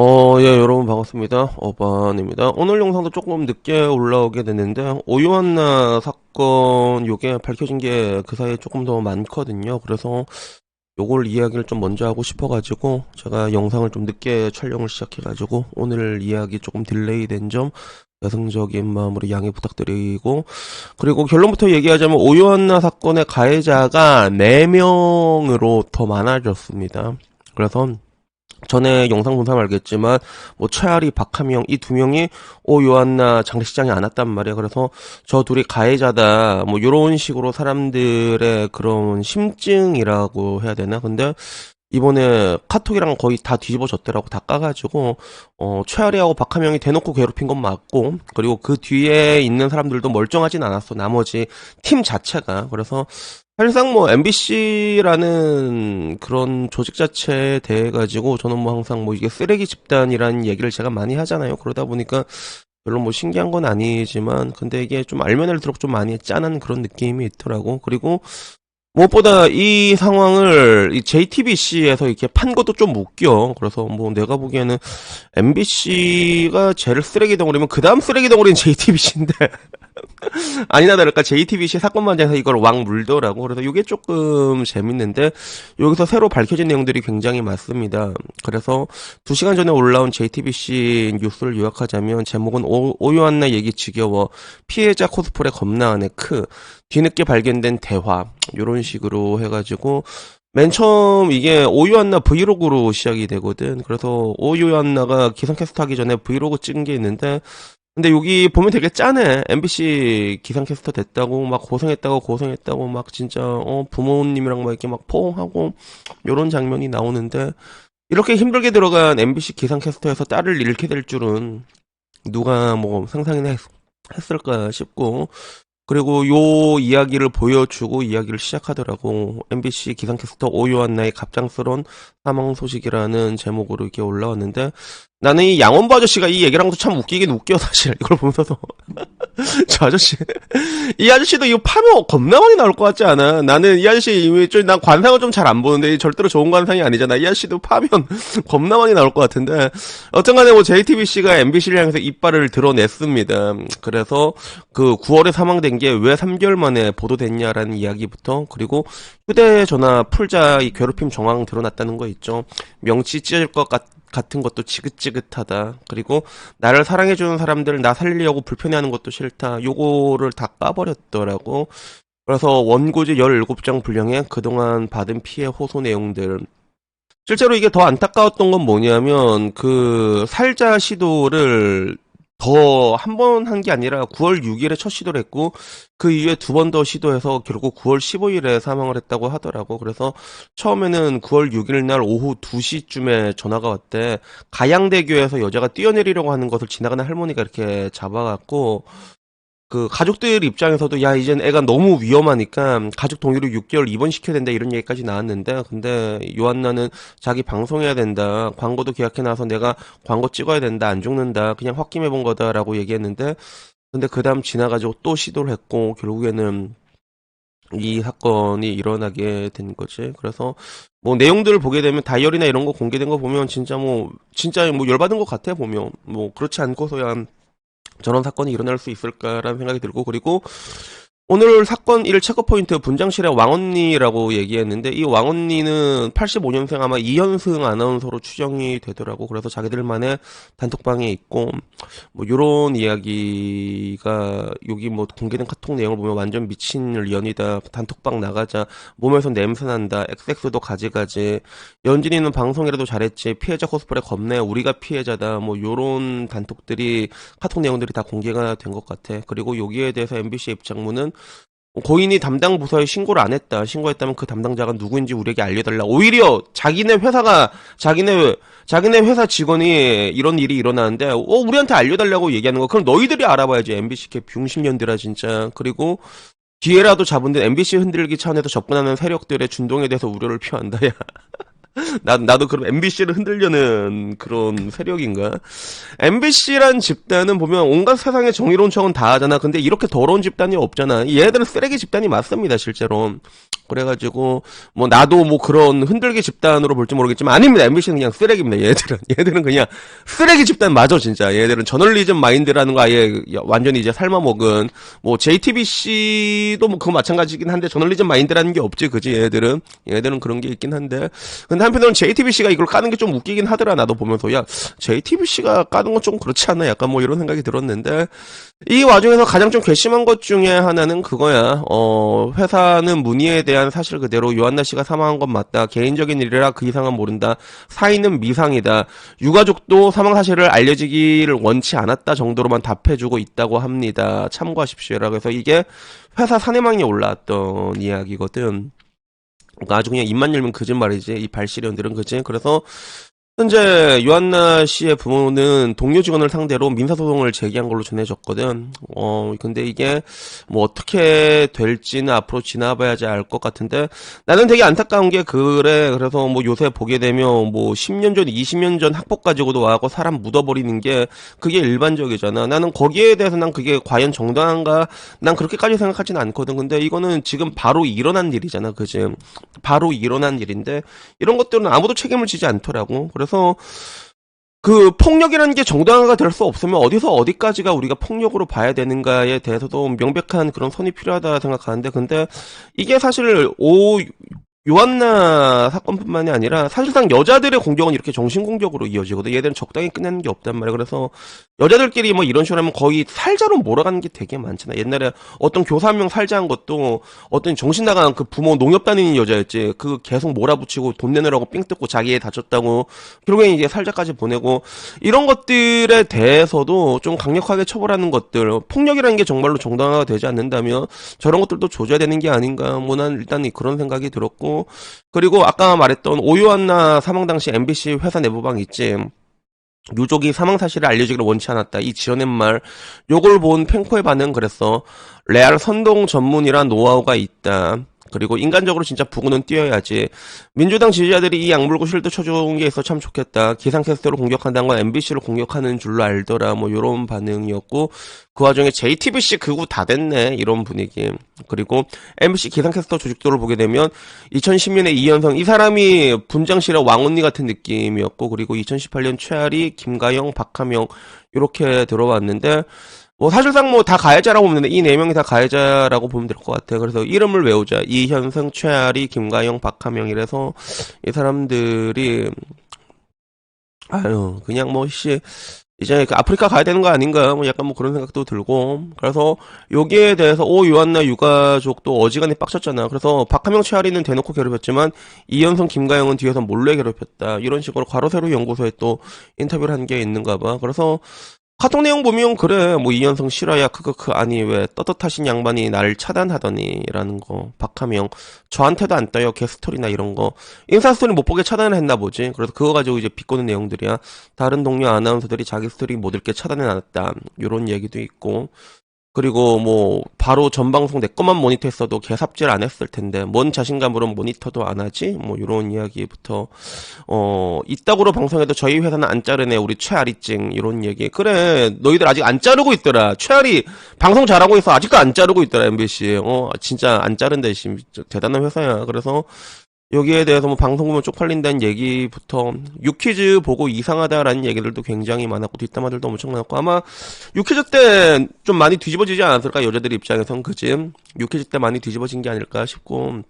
어, 예, 여러분 반갑습니다. 어반입니다. 오늘 영상도 조금 늦게 올라오게 됐는데, 오유한나 사건, 요게 밝혀진 게 그 사이에 조금 더 많거든요. 그래서 요걸 이야기를 좀 먼저 하고 싶어가지고, 제가 영상을 좀 늦게 촬영을 시작해가지고, 오늘 이야기 조금 딜레이 된 점, 여성적인 마음으로 양해 부탁드리고, 그리고 결론부터 얘기하자면, 오유한나 사건의 가해자가 4명으로 더 많아졌습니다. 그래서, 전에 영상 본 사람 알겠지만 뭐 최아리, 박하명 이 두 명이 오 요한나 장례식장에 안 왔단 말이야. 그래서 저 둘이 가해자다. 뭐 요런 식으로 사람들의 그런 심증이라고 해야 되나? 근데 이번에 카톡이랑 거의 다 뒤집어졌더라고. 다 까가지고 어 최아리하고 박하명이 대놓고 괴롭힌 건 맞고 그리고 그 뒤에 있는 사람들도 멀쩡하진 않았어. 나머지 팀 자체가. 그래서 사실상 뭐 MBC라는 그런 조직 자체에 대해 가지고 저는 뭐 항상 뭐 이게 쓰레기 집단이라는 얘기를 제가 많이 하잖아요. 그러다 보니까 별로 뭐 신기한 건 아니지만 근데 이게 좀 알면 알수록 좀 많이 짠한 그런 느낌이 있더라고. 그리고 무엇보다 이 상황을 이 JTBC에서 이렇게 판 것도 좀 웃겨. 그래서 뭐 내가 보기에는 MBC가 쟤를 쓰레기 덩어리면 그 다음 쓰레기 덩어리는 JTBC인데 아니나 다를까 JTBC 사건 만장에서 이걸 왕 물더라고. 그래서 이게 조금 재밌는데 여기서 새로 밝혀진 내용들이 굉장히 많습니다. 그래서 두 시간 전에 올라온 JTBC 뉴스를 요약하자면 제목은 오, 오요한나 얘기 지겨워 피해자 코스프레 겁나 하네 크 뒤늦게 발견된 대화 이런 식으로 해가지고 맨 처음 이게 오유한나 브이로그로 시작이 되거든. 그래서 오유한나가 기상캐스트 하기 전에 브이로그 찍은 게 있는데 근데 여기 보면 되게 짠해. MBC 기상캐스터 됐다고 막 고생했다고 고생했다고 막 진짜 어 부모님이랑 막 이렇게 막 포옹하고 요런 장면이 나오는데 이렇게 힘들게 들어간 MBC 기상캐스터에서 딸을 잃게 될 줄은 누가 뭐 상상이나 했, 했을까 싶고 그리고 요 이야기를 보여주고 이야기를 시작하더라고. MBC 기상캐스터 오요한나의 갑작스러운 사망 소식이라는 제목으로 이렇게 올라왔는데 나는 이 양원부 아저씨가 이 얘기를 한 것도 참 웃기긴 웃겨 사실 이걸 보면서도 저 아저씨 이 아저씨도 이거 파면 겁나 많이 나올 것 같지 않아? 나는 이 아저씨 이미 좀난 관상을 좀 잘 안 보는데 절대로 좋은 관상이 아니잖아. 이 아저씨도 파면 겁나 많이 나올 것 같은데 어쨌간에 뭐 JTBC가 MBC를 향해서 이빨을 드러냈습니다. 그래서 그 9월에 사망된 게 왜 3개월 만에 보도됐냐라는 이야기부터 그리고 휴대전화 풀자 이 괴롭힘 정황 드러났다는 거 있죠. 명치 찢어질 것 같. 같은 것도 지긋지긋하다. 그리고 나를 사랑해주는 사람들 나 살리려고 불편해하는 것도 싫다. 요거를 다 까버렸더라고. 그래서 원고지 17장 분량에 그동안 받은 피해 호소 내용들. 실제로 이게 더 안타까웠던 건 뭐냐면 그 살자 시도를 더 한 번 한 게 아니라 9월 6일에 첫 시도를 했고 그 이후에 두 번 더 시도해서 결국 9월 15일에 사망을 했다고 하더라고. 그래서 처음에는 9월 6일 날 오후 2시쯤에 전화가 왔대. 가양대교에서 여자가 뛰어내리려고 하는 것을 지나가는 할머니가 이렇게 잡아갖고 그 가족들 입장에서도 야 이젠 애가 너무 위험하니까 가족 동의로 6개월 입원시켜야 된다 이런 얘기까지 나왔는데 근데 요한나는 자기 방송해야 된다. 광고도 계약해놔서 내가 광고 찍어야 된다. 안 죽는다. 그냥 홧김에 본 거다라고 얘기했는데 근데 그 다음 지나가지고 또 시도를 했고 결국에는 이 사건이 일어나게 된 거지. 그래서 뭐 내용들을 보게 되면 다이어리나 이런 거 공개된 거 보면 진짜 뭐 진짜 뭐 열받은 것 같아 보면. 뭐 그렇지 않고서야 저런 사건이 일어날 수 있을까라는 생각이 들고 그리고 오늘 사건 1 체크 포인트 분장실의 왕언니라고 얘기했는데 이 왕언니는 85년생 아마 이현승 아나운서로 추정이 되더라고. 그래서 자기들만의 단톡방에 있고 뭐 요런 이야기가 여기 뭐 공개된 카톡 내용을 보면 완전 미친 연이다. 단톡방 나가자. 몸에서 냄새 난다. XX도 가지가지. 연진이는 방송이라도 잘했지. 피해자 코스프레 겁내. 우리가 피해자다. 뭐 요런 단톡들이 카톡 내용들이 다 공개가 된 것 같아. 그리고 여기에 대해서 MBC 입장문은 고인이 담당 부서에 신고를 안 했다. 신고했다면 그 담당자가 누구인지 우리에게 알려달라. 오히려 자기네 회사가 자기네 자기네 회사 직원이 이런 일이 일어나는데 어 우리한테 알려달라고 얘기하는 거. 그럼 너희들이 알아봐야지. MBC 개 병신 년들아 진짜. 그리고 뒤에라도 잡은 데 MBC 흔들기 차원에서 접근하는 세력들의 준동에 대해서 우려를 표한다. 야. 나, 나도 그럼 MBC를 흔들려는 그런 세력인가? MBC란 집단은 보면 온갖 세상의 정의로운 척은 다 하잖아. 근데 이렇게 더러운 집단이 없잖아. 얘들은 쓰레기 집단이 맞습니다, 실제로. 그래가지고, 뭐, 나도 뭐 그런 흔들기 집단으로 볼지 모르겠지만, 아닙니다. MBC는 그냥 쓰레기입니다, 얘들은. 얘들은 그냥 쓰레기 집단 맞아, 진짜. 얘들은 저널리즘 마인드라는 거 아예 완전히 이제 삶아먹은, 뭐, JTBC도 뭐 그거 마찬가지긴 한데, 저널리즘 마인드라는 게 없지, 그지, 얘들은. 얘들은 그런 게 있긴 한데. 근데 한편으로는 JTBC가 이걸 까는 게 좀 웃기긴 하더라, 나도 보면서. 야, JTBC가 까는 건 좀 그렇지 않나? 약간 뭐 이런 생각이 들었는데. 이 와중에서 가장 좀 괘씸한 것 중에 하나는 그거야. 어, 회사는 문의에 대한 사실 그대로 요한나 씨가 사망한 건 맞다. 개인적인 일이라 그 이상은 모른다. 사인은 미상이다. 유가족도 사망 사실을 알려지기를 원치 않았다 정도로만 답해주고 있다고 합니다. 참고하십시오라고 해서 이게 회사 사내망에 올라왔던 이야기거든. 그러니까 아주 그냥 입만 열면 거짓말이지. 이 발시련들은 그지. 그래서 현재 요한나 씨의 부모는 동료 직원을 상대로 민사소송을 제기한 걸로 전해졌거든. 어, 근데 이게 뭐 어떻게 될지는 앞으로 지나봐야지 알 것 같은데 나는 되게 안타까운 게 그래. 그래서 뭐 요새 보게 되면 뭐 10년 전, 20년 전 학폭 가지고도 와고 사람 묻어버리는 게 그게 일반적이잖아. 나는 거기에 대해서 난 그게 과연 정당한가? 난 그렇게까지 생각하지는 않거든. 근데 이거는 지금 바로 일어난 일이잖아. 그지? 바로 일어난 일인데 이런 것들은 아무도 책임을 지지 않더라고. 그래서 그 폭력이라는 게 정당화가 될 수 없으면 어디서 어디까지가 우리가 폭력으로 봐야 되는가에 대해서도 명백한 그런 선이 필요하다 생각하는데 근데 이게 사실 오 요한나 사건뿐만이 아니라 사실상 여자들의 공격은 이렇게 정신 공격으로 이어지거든. 얘들은 적당히 끝내는 게 없단 말이야. 그래서 여자들끼리 뭐 이런 식으로 하면 거의 살자로 몰아가는 게 되게 많잖아. 옛날에 어떤 교사 한 명 살자한 것도 어떤 정신 나간 그 부모 농협 다니는 여자였지. 그 계속 몰아붙이고 돈 내느라고 삥 뜯고 자기 애 다쳤다고 결국엔 이제 살자까지 보내고 이런 것들에 대해서도 좀 강력하게 처벌하는 것들 폭력이라는 게 정말로 정당화가 되지 않는다면 저런 것들도 조져야 되는 게 아닌가 뭐 난 일단 그런 생각이 들었고 그리고 아까 말했던 오요한나 사망 당시 MBC 회사 내부방 있지 유족이 사망 사실을 알려주기를 원치 않았다. 이 지어낸 말, 요걸 본 펜코의 반응 그랬어. 레알 선동 전문이란 노하우가 있다. 그리고 인간적으로 진짜 부구는 뛰어야지. 민주당 지지자들이 이 약물고 실드 쳐준 게 있어 참 좋겠다. 기상캐스터로 공격한다는 건 MBC로 공격하는 줄로 알더라. 뭐 요런 반응이었고 그 와중에 JTBC 그구 다 됐네 이런 분위기. 그리고 MBC 기상캐스터 조직도를 보게 되면 2010년에 이현성 이 사람이 분장실의 왕언니 같은 느낌이었고 그리고 2018년 최아리, 김가영, 박하명 이렇게 들어왔는데 뭐 사실상 뭐 다 가해자라고 보면 되는데 이 네 명이 다 가해자라고 보면 될 것 같아요. 그래서 이름을 외우자. 이현승, 최아리, 김가영, 박하명 이래서 이 사람들이 아유 그냥 뭐 씨 이제 그 아프리카 가야 되는 거 아닌가 뭐 약간 뭐 그런 생각도 들고 그래서 여기에 대해서 오 요한나 유가족도 어지간히 빡쳤잖아. 그래서 박하명, 최아리는 대놓고 괴롭혔지만 이현성, 김가영은 뒤에서 몰래 괴롭혔다. 이런 식으로 과로세로 연구소에 또 인터뷰를 한 게 있는가 봐. 그래서 카톡 내용 보면 그래 뭐 이현성 실화야 크크크 아니 왜 떳떳하신 양반이 나를 차단하더니 라는 거 박하명 저한테도 안 떠요 게스토리나 이런 거. 인사 스토리 못 보게 차단을 했나 보지. 그래서 그거 가지고 이제 비꼬는 내용들이야. 다른 동료 아나운서들이 자기 스토리 못 읽게 차단해 놨다. 요런 얘기도 있고 그리고 뭐 바로 전 방송 내 것만 모니터했어도 개 삽질 안 했을 텐데 뭔 자신감으로 모니터도 안 하지? 뭐 이런 이야기부터 어 이따구로 방송해도 저희 회사는 안 자르네 우리 최아리찡 이런 얘기. 그래 너희들 아직 안 자르고 있더라. 최아리 방송 잘하고 있어. 아직도 안 자르고 있더라 MBC 어 진짜 안 자른다 씨. 대단한 회사야. 그래서 여기에 대해서 뭐 방송 보면 쪽팔린다는 얘기부터 유퀴즈 보고 이상하다라는 얘기들도 굉장히 많았고 뒷담화들도 엄청 많았고 아마 유퀴즈 때 좀 많이 뒤집어지지 않았을까? 여자들 입장에선 그지 유퀴즈 때 많이 뒤집어진 게 아닐까 싶고.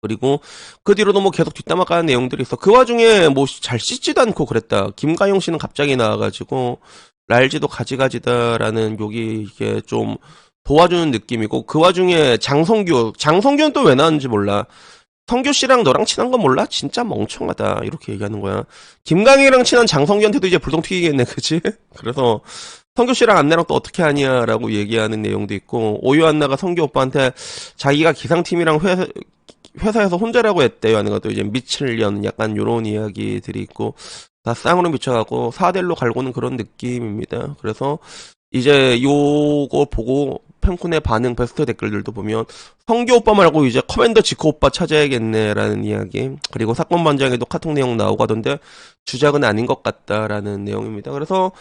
그리고 그 뒤로도 뭐 계속 뒷담화 까는 내용들이 있어. 그 와중에 뭐 잘 씻지도 않고 그랬다. 김가영 씨는 갑자기 나와가지고 랄지도 가지가지다라는 욕이 이게 좀 도와주는 느낌이고 그 와중에 장성규. 장성규는 또 왜 나왔는지 몰라 성규 씨랑 너랑 친한 건 몰라? 진짜 멍청하다. 이렇게 얘기하는 거야. 김강희랑 친한 장성규한테도 이제 불똥 튀기겠네, 그치? 그래서 성규 씨랑 안내랑 또 어떻게 하냐, 라고 얘기하는 내용도 있고, 오유 안나가 성규 오빠한테 자기가 기상팀이랑 회사, 회사에서 혼자라고 했대요. 하는 것도 이제 미칠년 약간 요런 이야기들이 있고, 다 쌍으로 미쳐가고, 사델로 갈고는 그런 느낌입니다. 그래서 이제 요거 보고 팬쿤의 반응 베스트 댓글들도 보면 성교 오빠 말고 이제 커맨더 지코 오빠 찾아야겠네라는 이야기 그리고 사건 반장에도 카톡 내용 나오고 하던데 주작은 아닌 것 같다라는 내용입니다. 그래서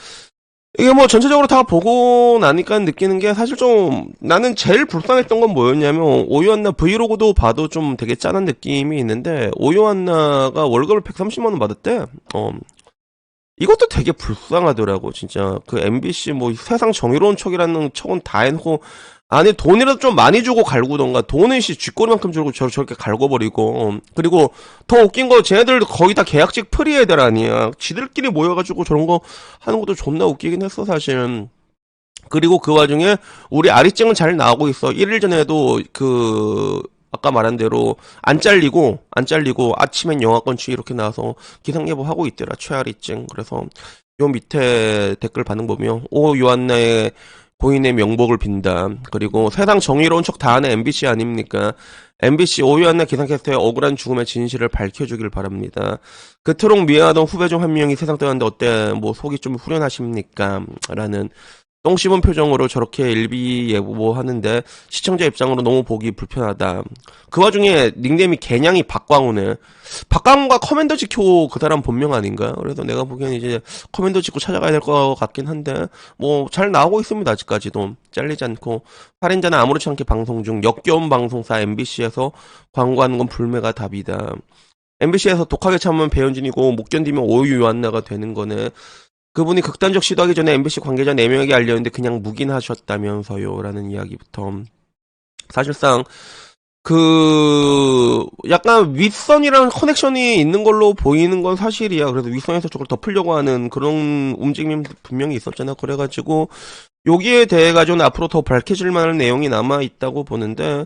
이게 뭐 전체적으로 다 보고 나니까 느끼는 게 사실 좀 나는 제일 불쌍했던 건 뭐였냐면 오요한나 브이로그도 봐도 좀 되게 짠한 느낌이 있는데 오요한나가 월급을 130만 원 받았대. 어. 이것도 되게 불쌍하더라고 진짜. 그 MBC 뭐 세상 정의로운 척이라는 척은 다 해놓고 아니 돈이라도 좀 많이 주고 갈구던가 돈은 씨 쥐꼬리만큼 주고 저, 저렇게 갈궈버리고 어. 그리고 더 웃긴 거 쟤네들 거의 다 계약직 프리 애들 아니야. 지들끼리 모여가지고 저런 거 하는 것도 존나 웃기긴 했어 사실 그리고 그 와중에 우리 아리짱은 잘 나오고 있어. 1일 전에도 그 아까 말한 대로 안 잘리고 안 잘리고 아침엔 영화권 취 이렇게 나와서 기상 예보 하고 있더라 최아리증 그래서 요 밑에 댓글 반응 보면 오 요한나의 고인의 명복을 빈다. 그리고 세상 정의로운 척 다 하는 MBC 아닙니까? MBC 오요한나 기상캐스터의 억울한 죽음의 진실을 밝혀주길 바랍니다. 그토록 미안하던 후배 중 한 명이 세상 떠났는데 어때? 뭐 속이 좀 후련하십니까? 라는 똥 씹은 표정으로 저렇게 일비 예보하는데 시청자 입장으로 너무 보기 불편하다. 그 와중에 닉네임이 개냥이 박광우네. 박광우가 커맨더 지켜 그 사람 본명 아닌가? 그래서 내가 보기엔 이제 커맨더 지켜 찾아가야 될 것 같긴 한데 뭐 잘 나오고 있습니다 아직까지도 잘리지 않고 살인자는 아무렇지 않게 방송 중 역겨운 방송사 MBC에서 광고하는 건 불매가 답이다. MBC에서 독하게 참으면 배현진이고 못 견디면 오유 요한나가 되는 거네. 그분이 극단적 시도하기 전에 MBC 관계자 4명에게 알렸는데 그냥 묵인하셨다면서요. 라는 이야기부터. 사실상, 그, 약간 윗선이랑 커넥션이 있는 걸로 보이는 건 사실이야. 그래서 윗선에서 저걸 덮으려고 하는 그런 움직임이 분명히 있었잖아. 그래가지고, 여기에 대해 가지고는 앞으로 더 밝혀질 만한 내용이 남아있다고 보는데,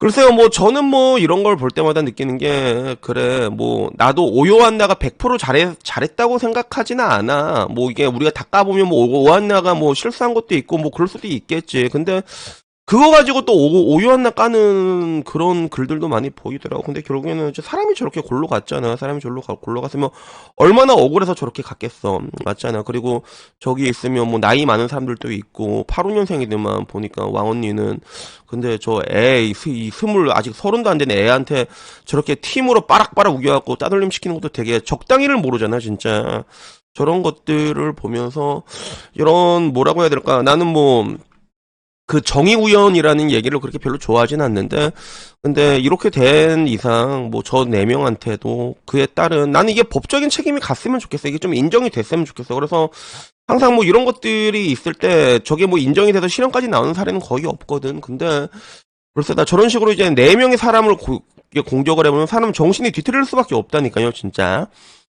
글쎄요, 뭐, 저는 뭐, 이런 걸 볼 때마다 느끼는 게, 그래, 뭐, 나도 오요한나가 100% 잘했, 잘했다고 생각하지는 않아. 뭐, 이게 우리가 다 까보면 뭐, 오요한나가 뭐, 실수한 것도 있고, 뭐, 그럴 수도 있겠지. 근데, 그거 가지고 또 오, 오요한나 까는 그런 글들도 많이 보이더라고. 근데 결국에는 사람이 저렇게 골로 갔잖아. 사람이 저로 가, 골로 갔으면 얼마나 억울해서 저렇게 갔겠어. 맞잖아. 그리고 저기 있으면 뭐 나이 많은 사람들도 있고 85년생이더만 보니까 왕 언니는 근데 저 애, 이 스물 아직 서른도 안 된 애한테 저렇게 팀으로 빠락빠락 우겨갖고 따돌림 시키는 것도 되게 적당히를 모르잖아, 진짜. 저런 것들을 보면서 이런 뭐라고 해야 될까? 나는 뭐 그 정의우연이라는 얘기를 그렇게 별로 좋아하진 않는데, 근데 이렇게 된 이상, 뭐 저 네 명한테도 그에 따른, 나는 이게 법적인 책임이 갔으면 좋겠어. 이게 좀 인정이 됐으면 좋겠어. 그래서 항상 뭐 이런 것들이 있을 때, 저게 뭐 인정이 돼서 실형까지 나오는 사례는 거의 없거든. 근데, 글쎄, 나 저런 식으로 이제 네 명의 사람을 고- 공격을 해보면 사람 정신이 뒤틀릴 수밖에 없다니까요, 진짜.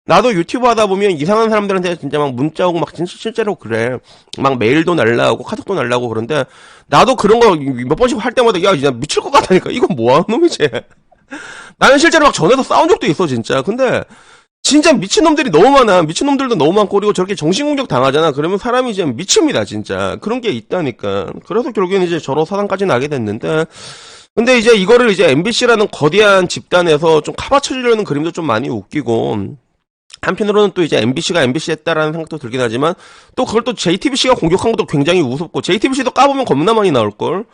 나도 유튜브 하다 보면 이상한 사람들한테 진짜 막 문자 오고 막 진짜 실제로 그래. 막 메일도 날라오고 카톡도 날라오고 그런데 나도 그런 거 몇 번씩 할 때마다 야, 진짜 미칠 것 같다니까. 이건 뭐 하는 놈이지? 나는 실제로 막 전에서 싸운 적도 있어, 진짜. 근데 진짜 미친놈들이 너무 많아. 미친놈들도 너무 많고 그리고 저렇게 정신공격 당하잖아. 그러면 사람이 이제 미칩니다, 진짜. 그런 게 있다니까. 그래서 결국에는 이제 저런 사단까지 나게 됐는데 근데 이제 이거를 이제 MBC라는 거대한 집단에서 좀 카바쳐주려는 그림도 좀 많이 웃기고 한편으로는 또 이제 MBC가 MBC 했다라는 생각도 들긴 하지만 또 그걸 또 JTBC가 공격한 것도 굉장히 우습고 JTBC도 까보면 겁나 많이 나올 걸.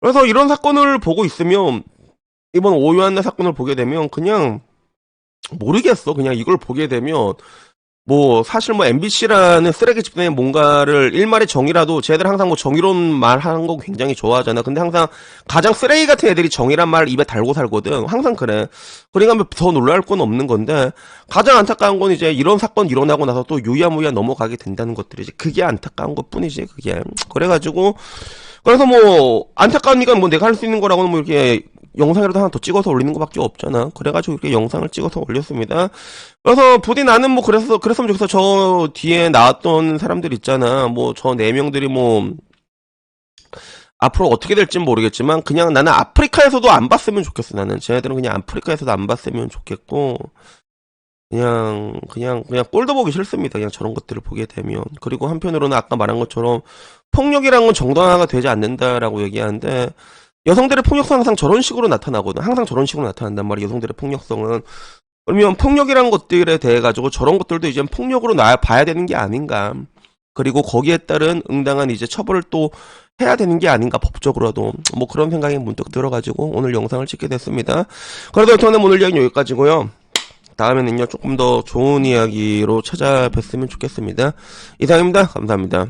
그래서 이런 사건을 보고 있으면 이번 오유한나 사건을 보게 되면 그냥 모르겠어. 그냥 이걸 보게 되면 뭐 사실 뭐 MBC라는 쓰레기 집단의 뭔가를 일말의 정의라도 쟤들 항상 뭐 정의로운 말 하는 거 굉장히 좋아하잖아. 근데 항상 가장 쓰레기 같은 애들이 정의란 말을 입에 달고 살거든. 항상 그래. 그러니까 뭐 더 놀랄 건 없는 건데 가장 안타까운 건 이제 이런 사건 일어나고 나서 또 유야무야 넘어가게 된다는 것들이지. 그게 안타까운 것 뿐이지. 그게. 그래가지고 그래서 뭐 안타까우니까 뭐 내가 할 수 있는 거라고는 뭐 이렇게 영상이라도 하나 더 찍어서 올리는 것밖에 없잖아. 그래가지고 이렇게 영상을 찍어서 올렸습니다. 그래서 부디 나는 뭐 그래서 그랬으면 좋겠어. 저 뒤에 나왔던 사람들 있잖아. 뭐 저 네 명들이 뭐 앞으로 어떻게 될진 모르겠지만 그냥 나는 아프리카에서도 안 봤으면 좋겠어. 나는 쟤네들은 그냥 아프리카에서도 안 봤으면 좋겠고 그냥 그냥 그냥 꼴도 보기 싫습니다. 그냥 저런 것들을 보게 되면 그리고 한편으로는 아까 말한 것처럼 폭력이란 건 정당화가 되지 않는다라고 얘기하는데 여성들의 폭력성 항상 저런 식으로 나타나거든. 항상 저런 식으로 나타난단 말이야. 여성들의 폭력성은 그러면 폭력이란 것들에 대해 가지고 저런 것들도 이제 폭력으로 나 봐야 되는 게 아닌가. 그리고 거기에 따른 응당한 이제 처벌을 또 해야 되는 게 아닌가 법적으로도 뭐 그런 생각이 문득 들어가지고 오늘 영상을 찍게 됐습니다. 그래도 저는 오늘 이야기 는 여기까지고요. 다음에는요 조금 더 좋은 이야기로 찾아뵙으면 좋겠습니다. 이상입니다. 감사합니다.